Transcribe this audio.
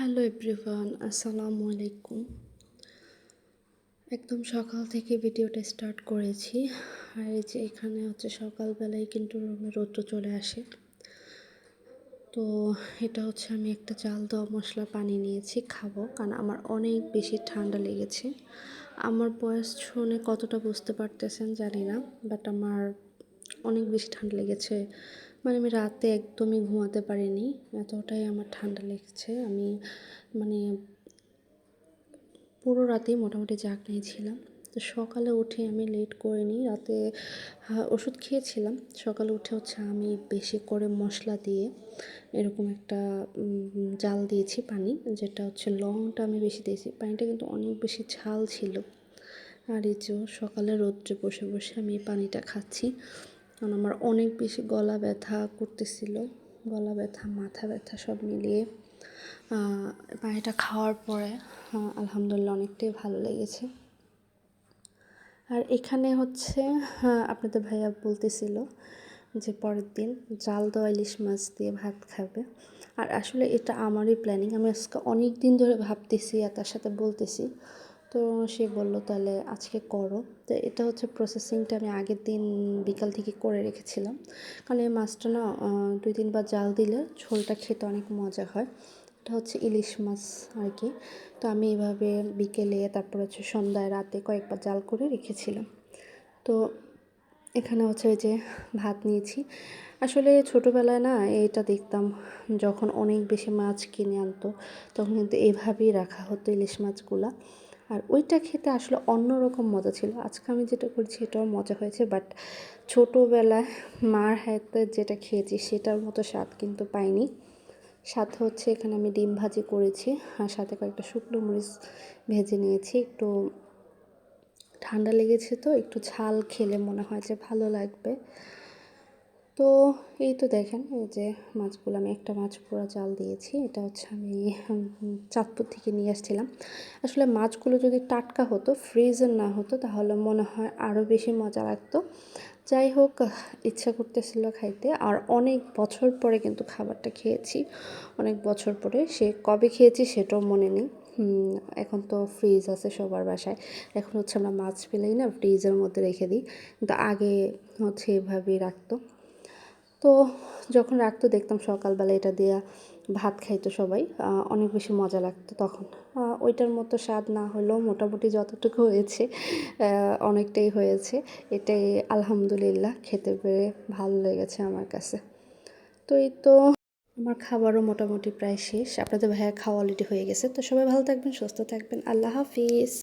Hello everyone, আসসালামু আলাইকুম। একদম সকাল থেকে ভিডিওটা স্টার্ট করেছি। আর এই যে এখানে হচ্ছে সকালবেলায় কিন্তু রৌদ্র চলে আসে। তো এটা হচ্ছে আমি একটা চাল দেওয়া মশলা পানি নিয়েছি, খাব। কারণ আমার অনেক বেশি ঠান্ডা লেগেছে। আমার বয়স শুনে কতটা বুঝতে পারতেছেন জানি না বাট আমার অনেক বেশি ঠান্ডা লেগেছে। মানে আমি রাতে একদমই ঘুমাতে পারিনি। এতটাই আমার ঠান্ডা লেগেছে। আমি মানে পুরো রাতেই মোটামুটি জাগনাই ছিলাম। তো সকালে উঠে আমি লেট করিনি। রাতে ওষুধ খেয়েছিলাম। সকালে উঠে হচ্ছে আমি বেশি করে মশলা দিয়ে এরকম একটা জাল দিয়েছি পানি, যেটা হচ্ছে লংটা আমি বেশি দিয়েছি। পানিটা কিন্তু অনেক বেশি ঝাল ছিল। আর এই যে সকালে রোদ্রে বসে বসে আমি পানিটা খাচ্ছি। কারণ আমার অনেক বেশি গলা ব্যথা করতেছিল। গলা ব্যথা, মাথা ব্যথা সব মিলিয়ে। পানিটা খাওয়ার পরে আলহামদুলিল্লাহ অনেকটাই ভালো লেগেছে। আর এখানে হচ্ছে আপনাদের ভাইয়া বলতেছিল যে পরের দিন জাল দেওয়া ইলিশ মাছ দিয়ে ভাত খাবে। আর আসলে এটা আমারই প্ল্যানিং আমি আজকে অনেক দিন ধরে ভাবতেছি আর তার সাথে বলতেছি। তো সে বলল, তাহলে আজকে করো। তো এটা হচ্ছে প্রসেসিংটা আমি আগের দিন বিকাল থেকে করে রেখেছিলাম। কারণ এই মাছটা না দুই তিনবার জাল দিলে ঝোলটা খেতে অনেক মজা হয়। এটা হচ্ছে ইলিশ মাছ আর কি। তো আমি এভাবে বিকেলে, তারপর হচ্ছে সন্ধ্যায়, রাতে কয়েকবার জাল করে রেখেছিলাম। তো এখানে হচ্ছে যে ভাত নিয়েছি। আসলে ছোটোবেলায় না এটা দেখতাম যখন অনেক বেশি মাছ কিনে আনতো, তখন কিন্তু এভাবেই রাখা হতো ইলিশ মাছগুলা। আর ওইটা খেতে আসলে অন্যরকম মজা ছিল। আজকে আমি যেটা করছি এটাও মজা হয়েছে বাট ছোটোবেলায় মার হাতে যেটা খেয়েছি সেটার মতো স্বাদ কিন্তু পাইনি। সাথে হচ্ছে এখানে আমি ডিম ভাজি করেছি আর সাথে কয়েকটা শুকনো মরিচ ভেজে নিয়েছি। একটু ঠান্ডা লেগেছে তো, একটু ঝাল খেলে মনে হয় যে ভালো লাগবে। তো এই তো দেখেন, এই যে মাছগুলো আমি একটা মাছ পোড়া জাল দিয়েছি। এটা হচ্ছে আমি চাঁদপুর থেকে নিয়ে আসছিলাম। আসলে মাছগুলো যদি টাটকা হতো ফ্রিজের না হতো, তাহলে মনে হয় আরও বেশি মজা লাগতো। যাই হোক, ইচ্ছা করতেছিল খাইতে, আর অনেক বছর পরে কিন্তু খাবারটা খেয়েছি। অনেক বছর পরে, সে কবে খেয়েছি সেটাও মনে নেই। এখন তো ফ্রিজ আছে সবার বাসায়। এখন হচ্ছে আমরা মাছ পেলেই না ফ্রিজের মধ্যে রেখে দিই। কিন্তু আগে হচ্ছে এভাবেই রাখতো। তো যখন রাখতো দেখতাম সকালবেলা এটা দিয়ে ভাত খাইতো সবাই অনেক বেশি মজা লাগতো তখন। ওইটার মতো স্বাদ না হলেও মোটামুটি যতটুকু হয়েছে অনেকটাই হয়েছে। এটাই আলহামদুলিল্লাহ, খেতে পেরে ভালো লেগেছে আমার কাছে। তো এই তো আমার খাবারও মোটামুটি প্রায় শেষ। আপনাদের ভাইয়া খাওয়া অলরেডি হয়ে গেছে। তো সবাই ভালো থাকবেন, সুস্থ থাকবেন। আল্লাহ হাফিজ।